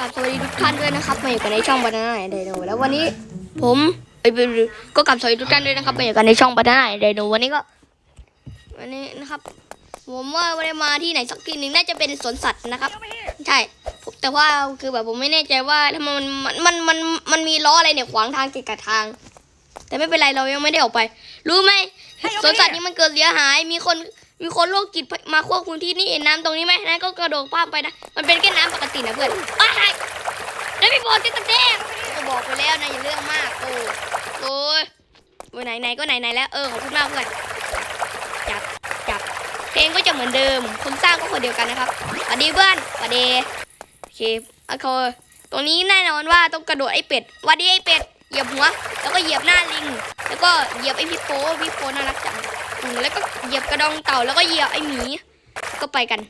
กับสวัสดีทุกท่านด้วยนะครับมาอยู่กันในช่องบานาน่าไดโนแล้ววันนี้ ผมเอ้ยก็กลับสวัสดีทุกท่านด้วยนะครับมาอยู่กันในช่องบานาน่าไดโนวันนี้ก็ วันนี้นะครับ ผมว่าวันนี้มาที่ไหนสักที่หนึ่งน่าจะเป็นสวนสัตว์นะครับ ใช่ผมแต่ว่าคือแบบผมไม่แน่ใจว่าทำไมมันมันมันมันมันมีล้ออะไรเนี่ยขวางทางเกะกะทาง แต่ไม่เป็นไรเรายังไม่ได้ออกไป รู้ไหมสวนสัตว์นี้มันเกิดเสียหายมีคน มีคนโรคจิตมาควบคุมที่นี่เห็นน้ำตรงนี้ไหมนั่นก็กระโดดข้ามไปนะ มันเป็นแค่น้ำปกตินะเพื่อนอ้ายแล้วพี่บอลจะกระแทกก็บอกไปแล้วนะอย่าเรื่องมากโอ้โอ้ยโอ้ยไหนไหนก็ไหนไหนแล้วเออขอบคุณมากเพื่อนจับจับเพลงก็จะเหมือนเดิมคนสร้างก็คนเดียวกันนะครับสวัสดีเพื่อนสวัสดีโอเคโอเคตรงนี้แน่นอนว่าต้องกระโดดไอ้เป็ดวัสดีไอ้เป็ดเหยียบหัว แล้วก็เหยียบหน้าลิง แล้วก็เหยียบไอ้พี่โป้พี่โป้น่ารักจัง แล้วก็เหยียบกระดองเต่าแล้วก็เหยียบไอ้หมี ก็ไปกัน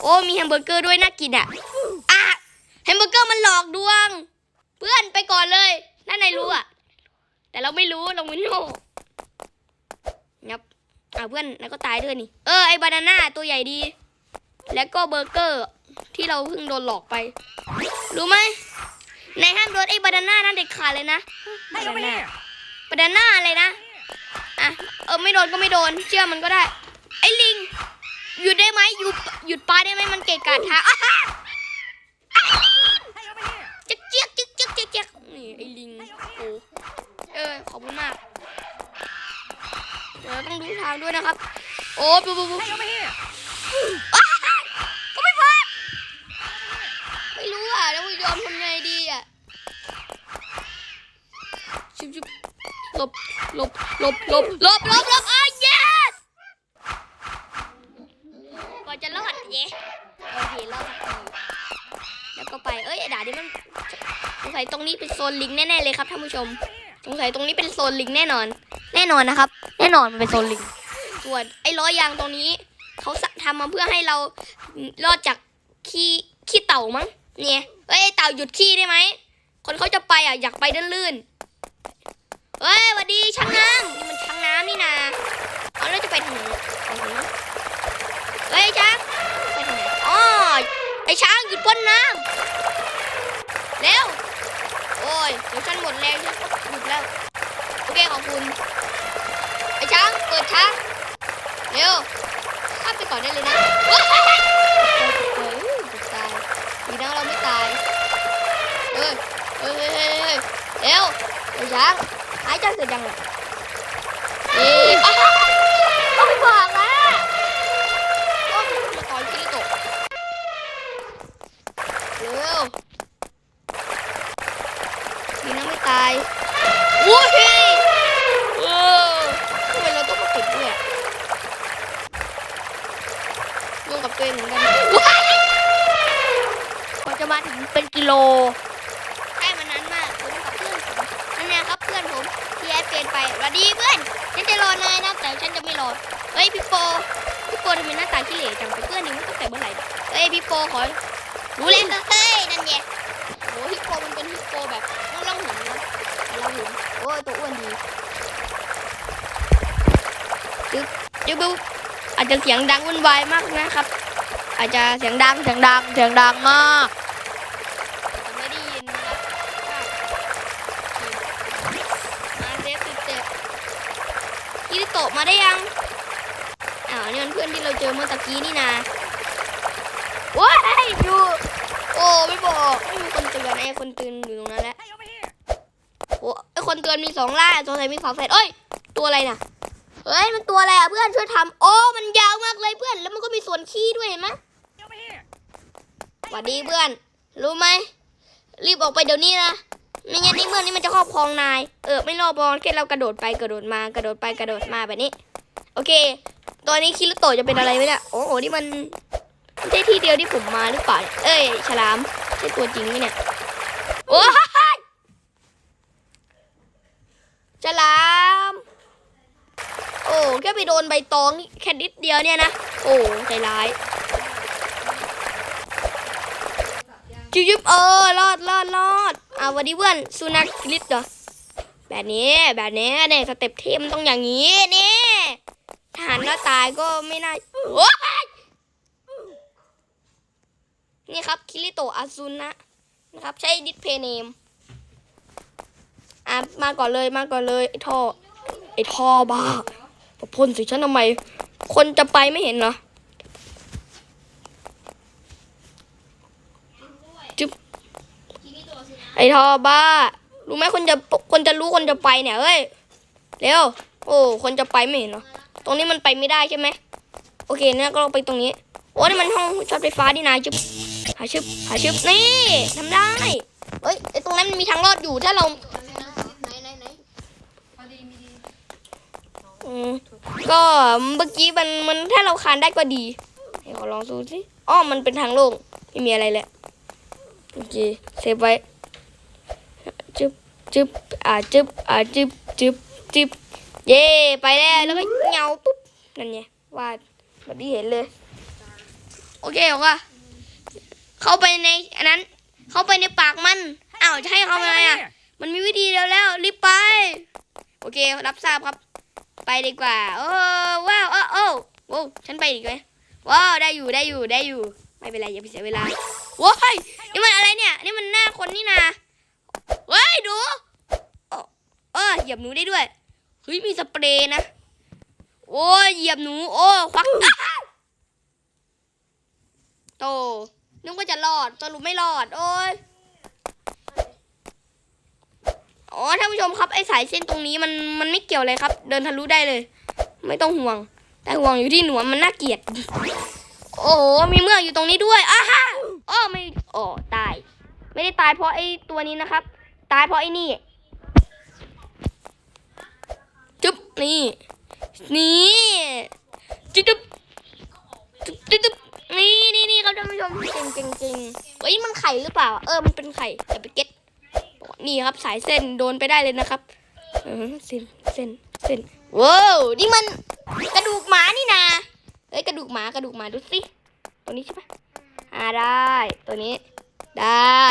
โอ้มีแฮมเบอร์เกอร์ด้วยน่ากินอะอะแฮมเบอร์เกอร์มันหลอกดวง เพื่อนไปก่อนเลยนั่นนายรู้อะ แต่เราไม่รู้เราไม่รู้ยับอะเพื่อนแล้วก็ตายด้วยนี่ เออไอ้บานาน่าตัวใหญ่ดี แล้วก็เบอร์เกอร์ที่เราเพิ่งโดนหลอกไป รู้ไหมนายห้ามโดนไอ้บานาน่านั่นเด็ดขาดเลยนะบานาน่าบานาน่าอะไรนะ อะเออไม่โดนก็ไม่โดน เชื่อมันก็ได้ ไอ้ลิง หยุดได้ไหมหยุดหยุดปลาได้ไหมมันเกะกะทางอะฮะจ๊กเจี๊ยกจ๊กเจี๊ยกจ๊กเจี๊ยกนี่ไอ้ลิงโอ้เออขอบคุณมากเดี๋ยวเราต้องดูทางด้วยนะครับ โอ้ปุ๊บปุ๊บปุ๊บอ้าวก็ไม่พอไม่รู้อะ แล้วยอมทำไงดีอะชิบชิบหลบหล บหลบหลบหลบหลบหลบอ้าว yes ก่อนจะรอดเย้โอเครอดสักทีแล้วก็ไปเอ้ยไอ้ด่านี่มันสงสัยตรงนี้เป็นโซนลิงแน่ๆเลยครับท่านผู้ชม สงสัยตรงนี้เป็นโซนลิงแน่นอน แน่นอนนะครับ แน่นอนมันเป็นโซนลิงส่วนไอ้ล้อยางตรงนี้เขาสะทำมาเพื่อให้เรารอดจากขี้ขี้เต่ามั้งเนี่ยเอ้ยเต่าหยุดขี้ได้ไหมคนเขาจะไปอะอยากไปลื่น เฮ้ยสวัสดีช้างน้ำนี่มันช้างน้ำนี่นาเอาแล้วจะไปทางไหนทางไหนเฮ้ยช้างไปทางไหนอ๋อไอช้างหยุดพ่นน้ำเร็วโอ้ยเดี๋ยวฉันหมดแรงฉันก็หยุดแล้วโอเคขอบคุณไอช้างเปิดช้างเร็วข้าไปก่อนได้เลยนะว้ายเฮ้ยตกตายดีนะเราไม่ตายเฮ้ยเฮ้ยเฮ้ยเร็วไอ้ช้างายใจเสร็จยังอะเอ๊ะอ้ต้องไปบอกนะโอ้ยมาก่อนที่จะตกเร็วดีนะไม่ตายโอ้ยเออทำไมเราต้องมาติดด้วยงงกับตัวเองเหมือนกันกว่าจะมาถึงเป็นกิโล สวัสดีเพื่อน ฉันจะรอนายนะ แต่ฉันจะไม่รอ เฮ้ยพี่โปพี่โปทำไมหน้าตาขี้เหร่จังเป็นเพื่อนนี่มันตั้งแต่เมื่อไหร่เนี่ยเฮ้ยพี่โปขอรู้แล้วเฮ้ยนั่นไงโอ้ฮิปโปมันเป็นฮิปโปแบบต้องล่องหุนนะล่องหุนโอ้ยตัวอ้วนดีจึ๊บจึ๊บบุ๊บอาจจะเสียงดังวุ่นวายมากนะครับ อาจจะเสียงดังเสียงดังเสียงดังมาก ผมไม่ได้ยินนะครับมาเซฟเจ็บๆคิริโตะมาได้ยังอ้าวนี่มันเพื่อนที่เราเจอเมื่อตะกี้นี่นาว้ายอยู่โอ้ไม่บอกไม่มีคนเตือนไอ้คนเตือนอยู่ตรงนั้นแหละโอ้ไอ้คนเตือนมีสองล่างสงสัยมีฝาแฝดเอ้ยตัวอะไรน่ะเฮ้ยมันตัวอะไรอะเพื่อนช่วยทำโอ้มันยาวมากเลยเพื่อน แล้วมันก็มีส่วนขี้ด้วยเห็นไหมสวัสดีเพื่อน รู้ไหมรีบออกไปเดี๋ยวนี้นะ ไม่งั้นในเมืองนี้มันจะครอบครองนาย เออไม่รอบอลแค่เรากระโดดไปกระโดดมากระโดดไปกระโดดมาแบบนี้ โอเค ตอนนี้คิริโตะจะเป็นอะไรไหมเนี่ย โอ้โหนี่มันไม่ใช่ที่เดียวที่ผมมาหรือเปล่า เอ้ย ฉลาม ใช่ตัวจริงไหมเนี่ย โอ้ยฉลาม โอ้แค่ไปโดนใบตองแค่นิดเดียวเนี่ยนะ โอ้ใจร้ายจุ๊บเออรอดรอดรอด อ่าวันนี้เพื่อนสุนัขกริดเหรอแบบนี้แบบนี้เนี่ยสเต็ปเทมต้องอย่างนี้นี่ทหารแล้วตายก็ไม่น่าโอ้ยนี่ครับคิริโตะอาซุนะนะครับ ใช้ display name อะมาก่อนเลยมาก่อนเลยไอ้ท่อไอ้ท่อบ้ามาพ่นสิฉันทำไม คนจะไปไม่เห็นเหรอจึ๊บ ไอ้ทอบ้า รู้ไหมคนจะคนจะรู้คนจะไปเนี่ยเอ้ย เร็ว โอ้ คนจะไปไม่เห็นเหรอตรงนี้มันไปไม่ได้ใช่ไหม โอเคเนี่ยก็ลงไปตรงนี้ โอ้นี่มันห้องช็อตไฟฟ้าดีนาชึบหาชึบหาชึบนี่ทำได้เอ้ยไอ้ตรงนั้นมันมีทางรอดอยู่ถ้าเราอืมก็เมื่อกี้มันมันถ้าเราคานได้ก็ดีให้ขอลองดูสิ อ้อ มันเป็นทางโล่งไม่มีอะไรแหละ โอเค เซฟไว้ จึ๊บจึ๊บอ่าจึ๊บอ่าจึ๊บจึ๊บจึ๊บเย่ไปแล้วแล้วก็เงาปุ๊บนั่นไงวาดแบบที่เห็นเลย โอเคเหรอวะเข้าไปในอันนั้น เข้าไปในปากมันอ้าวจะให้เขาทำไมอะ มันมีวิธีเดียวแล้วรีบไป โอเครับทราบครับ ไปดีกว่า โอ้ว้าวโอ้โอ้โอ้ฉันไปอีกไหมว้าวได้อยู่ได้อยู่ได้อยู่ ไม่เป็นไรอย่าไปเสียเวลาว้ายนี่มันอะไรเนี่ย นี่มันหน้าคนนี่นาเว้ยดูโอ้ เหยียบหนูได้ด้วยเฮ้ยมีสเปรย์นะ โอ้เหยียบหนู โอ้ควักโตนึกว่าจะรอดสรุปไม่รอด โอ้ยอ๋อท่านผู้ชมครับไอสายเส้นตรงนี้มันมันไม่เกี่ยวเลยครับ เดินทะลุได้เลย ไม่ต้องห่วง แต่ห่วงอยู่ที่หนวมมันน่าเกลียด โอ้มีเมือกอยู่ตรงนี้ด้วยอ้าฮะอ้อไม่อ๋อตาย ไม่ได้ตายเพราะไอตัวนี้นะครับ ตายเพราะไอนี่ นี่ นี่จุ๊บจุ๊บจุ๊บนี่นี่นี่ครับท่านผู้ชมเก่งเก่งเก่งเฮ้ยมันไข่หรือเปล่า เออมันเป็นไข่แต่ไปเก็ตนี่ครับสายเส้นโดนไปได้เลยนะครับเออเส้นเส้นเส้นว้าวนี่มันกระดูกหมานี่นาเอ้ยกระดูกหมากระดูกหมาดูสิตัวนี้ใช่ปะอ่าได้ ตัวนี้ได้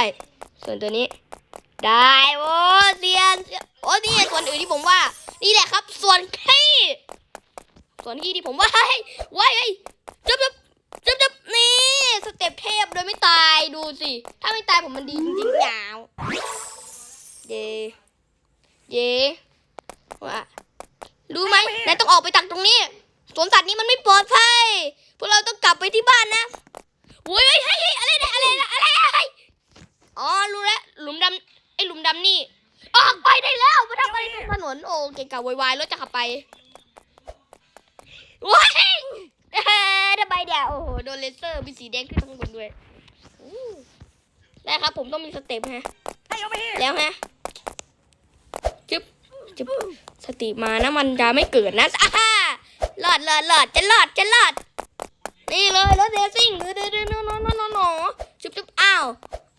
ส่วนตัวนี้ ได้โอ้เสียนโอ้นี่ส่วนอื่นที่ผมว่า นี่แหละครับ ส่วนขี้ส่วนขี้ที่ผมว่าให้ไว้ไอ้จับจับจับจับนี่สเต็ปเทพโดยไม่ตายดูสิ ถ้าไม่ตายผมมันดีจริงๆหนาวเย่เย่ว่ารู้ไหมนายต้องออกไปจากตรงนี้สวนสัตว์นี้มันไม่ปลอดภัยพวกเราต้องกลับไปที่บ้านนะ เก่งกะวายวายรถจะขับไปว้ายเฮ้ยทำไมเดี๋ยวโอ้โหโดนเลเซอร์มีสีแดงขึ้นข้างบนด้วยอู้ได้ครับผมต้องมีสเต็ปฮะ Hey, over here. แล้วฮะจึ๊บจึ๊บสติมานะมันจะไม่เกิดนะอ่าฮ่ารอดรอดรอดจะรอดจะรอดนี่เลยรถเลสซิ่งเดือดเดือดเดือดนอนนอนนอนนอนจุ๊บจุ๊บอ้าว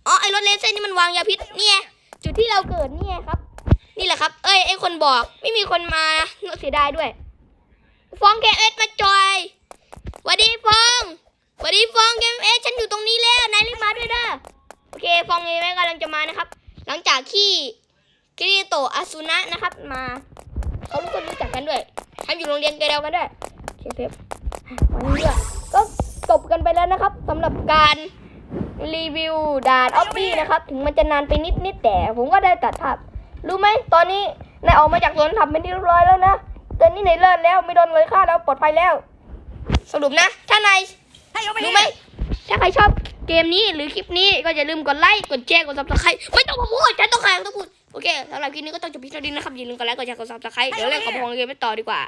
อ๋อไอรถเลสซิ่งนี่มันวางยาพิษเนี่ยจุดที่เราเกิดเนี่ยครับ นี่แหละครับ เอ้ยไอคนบอกไม่มีคนมานะเสียดายด้วย ฟองแกเอสมาจอยหวัสดีฟองหวัสดีฟองแกเอสฉันอยู่ตรงนี้แล้วนายรีบมาด้วยเด้อโอเคฟองเอเมกำลังจะมานะครับ หลังจากที่คิริโตะอาซุนะนะครับ มาเขารู้คนรู้จักกันด้วยทำอยู่โรงเรียนเดียวกันด้วยโอเคเทปวันนี้ก็จบกันไปแล้วนะครับสำหรับการรีวิวด่านออฟฟี่นะครับ ถึงมันจะนานไปนิดนิดแต่ผมก็ได้ตัดภาพ รู้ไหมตอนนี้นายออกมาจากสวนทำเป็นที่เรียบร้อยแล้วนะตอนนี้นายเลิศแล้วไม่โดนเลยฆ่าแล้วปลอดภัยแล้ว สรุปนะ ถ้านาย Hey, over รู้ here. ไหมถ้าใครชอบเกมนี้หรือคลิปนี้ก็อย่าลืมกดไลค์กดแชร์กดซับสไครต์ไม่ต้องมาพูดฉันต้องใครต้องพูดโอเคสำหรับคลิปนี้ก็ต้องจบเพียงเท่านี้นะครับอย่าลืมกดไลค์กดแชร์กดซับสไครต์เดี๋ยวเล่นกับพองเกมไปต่อดีกว่า